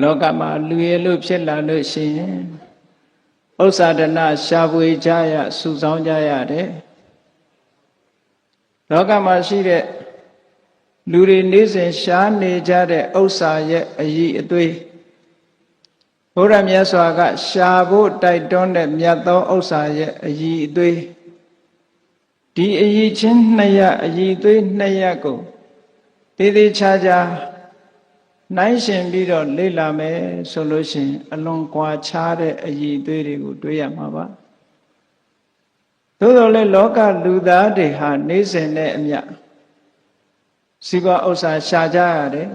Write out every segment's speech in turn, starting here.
လောကမှာလူရလို့ဖြစ်လာလို့ရှိရင်ဥစ္စာဒနာရှားပွေကြရစုဆောင်းကြရတယ်လောကမှာရှိတဲ့လူတွေနေ့စဉ်ရှားနေကြတဲ့ဥစ္စာရဲ့အည်အသွေးဘုရားမြတ်စွာကရှာဖို့တိုက်တွန်းတဲ့မြတ်သောဥစ္စာရဲ့အည်အသွေးဒီအည်ချင်းနှစ်ရအည်သွေးနှစ်ရကိုတည်တည်ချာချာ နိုင်ရှင်ပြီးတော့လေ့လာမယ်ဆိုလို့ရှိရင်အလွန်ကွာခြားတဲ့အည်သွေးတွေကိုတွေ့ရမှာပါသို့တော်လည်းလောကလူသားတွေဟာနေစဉ်နဲ့အမျှစီးပွားဥစ္စာရှာကြရတယ်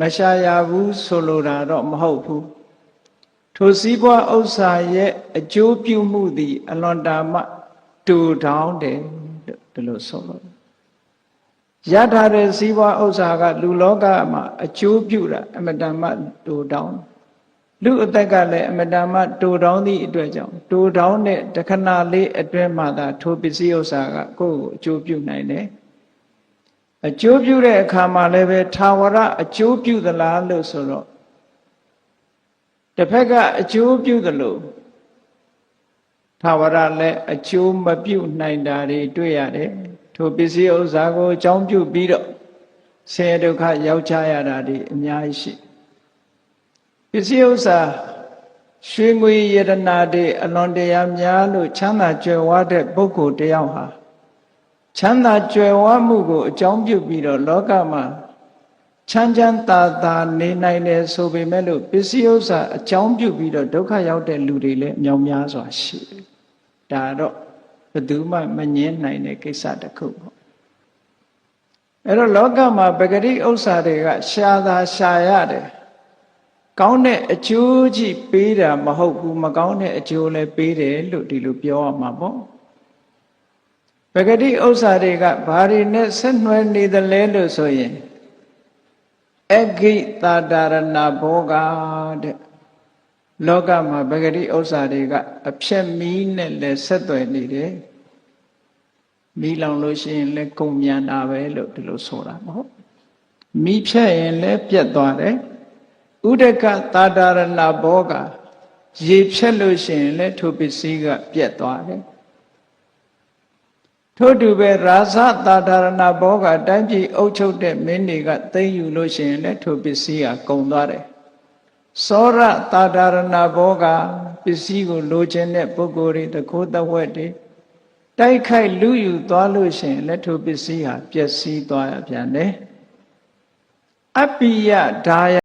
မရှာရဘူးဆိုလိုတာတော့မဟုတ်ဘူးထိုစည်းပွားဥစ္စာရဲ့အကျိုးပြုမှုသည် အလွန်တာမှတူတောင်းတယ်ဒီလိုဆိုလို့ ရထားတဲ့စည်းပွားဥစ္စာက လူလောကမှာအကျိုးပြုတာအမတန်မှတူတောင်းလူအသက်ကလည်းအမတန်မှတူတောင်းသည့်အတွက်ကြောင့်တူတောင်းတဲ့တခဏလေးအတွင်းမှာသာထိုပစ္စည်းဥစ္စာကကိုယ့်ကိုအကျိုးပြုနိုင်တယ်အကျိုးပြုတဲ့အခါမှာလည်းပဲသာဝရအကျိုးပြုသလားလို့ဆိုတော့တစ်ဖက်ကအကျိုးပြုသလိုသာဝရလည်းအကျိုးမပြုနိုင်တာတွေတွေ့ရတယ် ထိုပစ္စည်းဥစ္စာကိုအကြောင်းပြုပြီးတော့ဆင်းရဲဒုက္ခရောက်ကြရတာတွေအများကြီးရှိပစ္စည်းဥစ္စာရွှေငွေယတနာတွေအလွန်တရာများလို့ချမ်းသာကြွယ်ဝတဲ့ပုဂ္ဂိုလ်တယောက်ဟာချမ်းသာကြွယ်ဝမှုကိုအကြောင်းပြုပြီးတော့လောကမှာချမ်းချမ်းသာသာနေနိုင်တယ်ဆိုပေမဲ့လို့ပစ္စည်းဥစ္စာအကြောင်းပြုပြီးတော့ဒုက္ခရောက်တဲ့လူတွေလည်းအများများစွာရှိတယ်။ဒါတော့ ဘယ်သူမှမငင်းနိုင်တဲ့ကိစ္စတစ်ခုပေါ့။အဲ့တော့လောကမှာပဂတိဥစ္စာတွေကရှားသာရှားရတယ်။ကောင်းတဲ့အကျိုးကြီးပေးတာမဟုတ်ဘူးမကောင်းတဲ့အကျိုးလည်းပေးတယ်လို့ဒီလိုပြောရမှာပေါ့။ပဂတိဥစ္စာတွေကဘာတွေနဲ့ဆက်နွယ်နေသလဲလို့ဆိုရင်အဂိတာတာရဏဘောဂတဲ့ လောကမှာပဂတိဥစ္စာတွေကအဖြက်မီးနဲ့လည်းဆက်သွယ်နေတယ်မီးလောင်လို့ရှိရင်လည်းကုန်မြန်တာပဲလို့ဒီလိုဆိုတာမဟုတ်မီးဖြက်ရင်လည်းပြတ်သွားတယ်ဥဒကတာတာရဏဘောဂရေဖြက်လို့ရှိရင်လည်းထိုပစ္စည်းကပြတ်သွားတယ်ထို့တူပဲရာဇတာဒရဏဘောကတိုင်းပြည်အုပ်ချုပ်တဲ့မင်းတွေကသိမ့်ယူလို့ရှိရင်လည်းထိုပစ္စည်းကကုန်သွားတယ် သောရတာဒရဏဘောကပစ္စည်းကိုလိုချင်တဲ့ပုဂ္ဂိုလ်တွေတကိုးတဝက်တွေတိုက်ခိုက်လူယူသွားလို့ရှိရင်လည်းထိုပစ္စည်းဟာပျက်စီးသွားရပြန်တယ်အပိယဒါယ